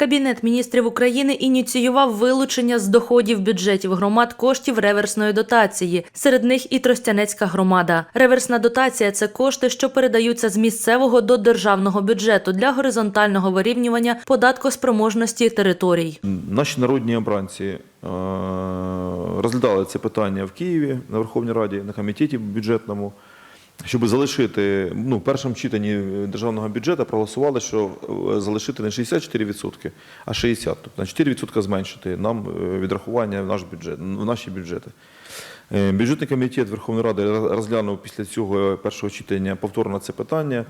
Кабінет міністрів України ініціював вилучення з доходів бюджетів громад коштів реверсної дотації. Серед них і Тростянецька громада. Реверсна дотація це кошти, що передаються з місцевого до державного бюджету для горизонтального вирівнювання податкоспроможності територій. Наші народні обранці е, розглядали це питання в Києві на Верховній Раді, на комітеті бюджетному, щоб залишити ну, в першому читанні державного бюджету проголосували, що е, залишити не 64%, а 60%. Тобто на 4% зменшити нам е, відрахування в наш бюджет, в наші бюджети. Е, Бюджетний комітет Верховної Ради розглянув після цього першого читання повторно це питання.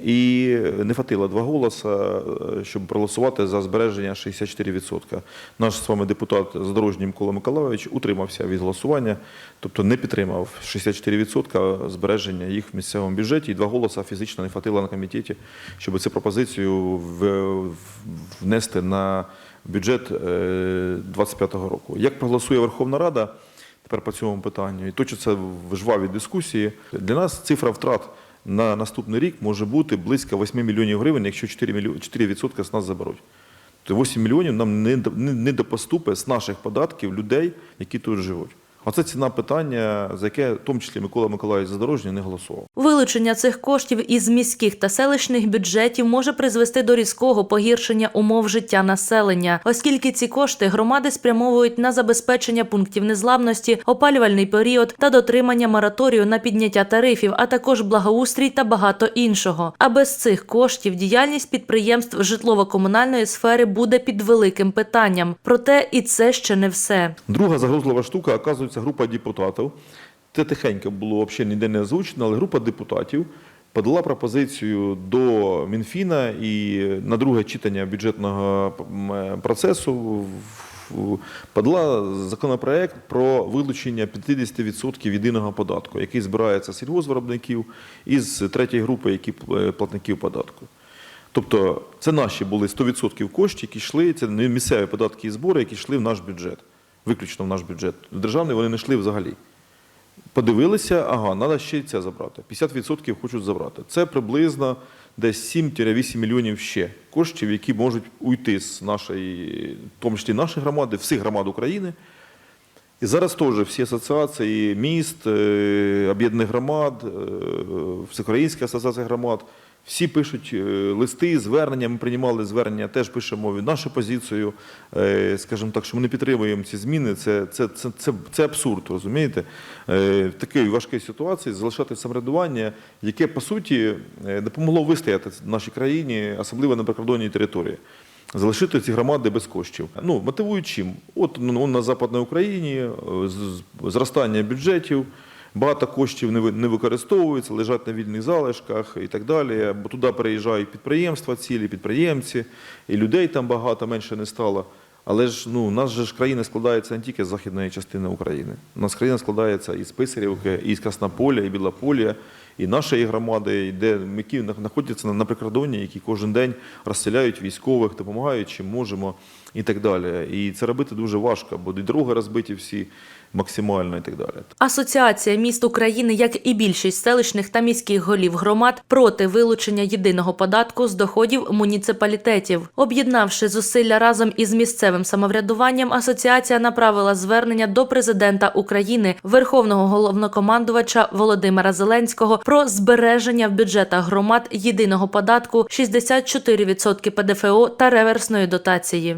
І не хватило два голоса, е, щоб проголосувати за збереження 64%. Наш з вами депутат Задорожній Микола Миколайович утримався від голосування, тобто не підтримав 64% збереження їх в місцевому бюджеті. І два голоса фізично не хватило на комітеті, щоб цю пропозицію внести на бюджет 2025 року. Як проголосує Верховна Рада? тепер по цьому питанню. І точаться жваві дискусії. Для нас цифра втрат на наступний рік може бути близько 8 мільйонів гривень, якщо 4, мільйо- 4% з нас заберуть. То 8 мільйонів нам не, не, не допоступить з наших податків людей, які тут живуть. Оце ціна питання, за яке в тому числі Микола Миколаївич Задорожній не голосував. Вилучення цих коштів із міських та селищних бюджетів може призвести до різкого погіршення умов життя населення, оскільки ці кошти громади спрямовують на забезпечення пунктів незламності, опалювальний період та дотримання мораторію на підняття тарифів, а також благоустрій та багато іншого. А без цих коштів діяльність підприємств житлово-комунальної сфери буде під великим питанням. Проте і це ще не все. Друга загрозлива штука, оказується, група депутатів. Це тихенько було взагалі ніде не озвучено, але група депутатів подала пропозицію до Мінфіна і на друге читання бюджетного е, процесу подала законопроект про вилучення 50% єдиного податку, який збирається з сільгоспвиробників із третьої групи, які е, платників податку. Тобто це наші були 100% коштів, які йшли, це місцеві податки і збори, які йшли в наш бюджет, виключно в наш бюджет. Державний вони не йшли взагалі. Подивилися, ага, треба ще це забрати. 50% хочуть забрати. Це приблизно десь 7-8 мільйонів ще коштів, які можуть уйти з нашої, в тому числі нашої громади, всіх громад України. І зараз теж всі асоціації міст, е, об'єднаних громад, е, Всеукраїнська асоціація громад, всі пишуть е, листи, звернення. Ми приймали звернення, теж пишемо від нашу позицію. е, Скажімо так, що ми не підтримуємо ці зміни. Це, це, це, це, це абсурд, розумієте? Е, В такій важкій ситуації залишати самоврядування, яке по суті допомогло вистояти нашій країні, особливо на прикордонній території. Залишити ці громади без коштів. Ну, мотивують чим? От ну, на Западній Україні зростання бюджетів, багато коштів не ви- не використовуються, лежать на вільних залишках і так далі. Бо туди переїжджають підприємства цілі, підприємці, і людей там багато менше не стало. Але ж ну, у нас же ж країна складається не тільки з західної частини України. У нас країна складається із Писарівки, і з Краснополя, і Білополя, і нашої громади, де які знаходяться на, прикордонні, які кожен день розселяють військових, допомагають чим можемо і так далі. І це робити дуже важко, бо і дороги розбиті всі максимально і так далі. Асоціація міст України, як і більшість селищних та міських голів громад, проти вилучення єдиного податку з доходів муніципалітетів. Об'єднавши зусилля разом із місцевим самоврядуванням, асоціація направила звернення до президента України, верховного головнокомандувача Володимира Зеленського про збереження в бюджетах громад єдиного податку 64% ПДФО та реверсної дотації.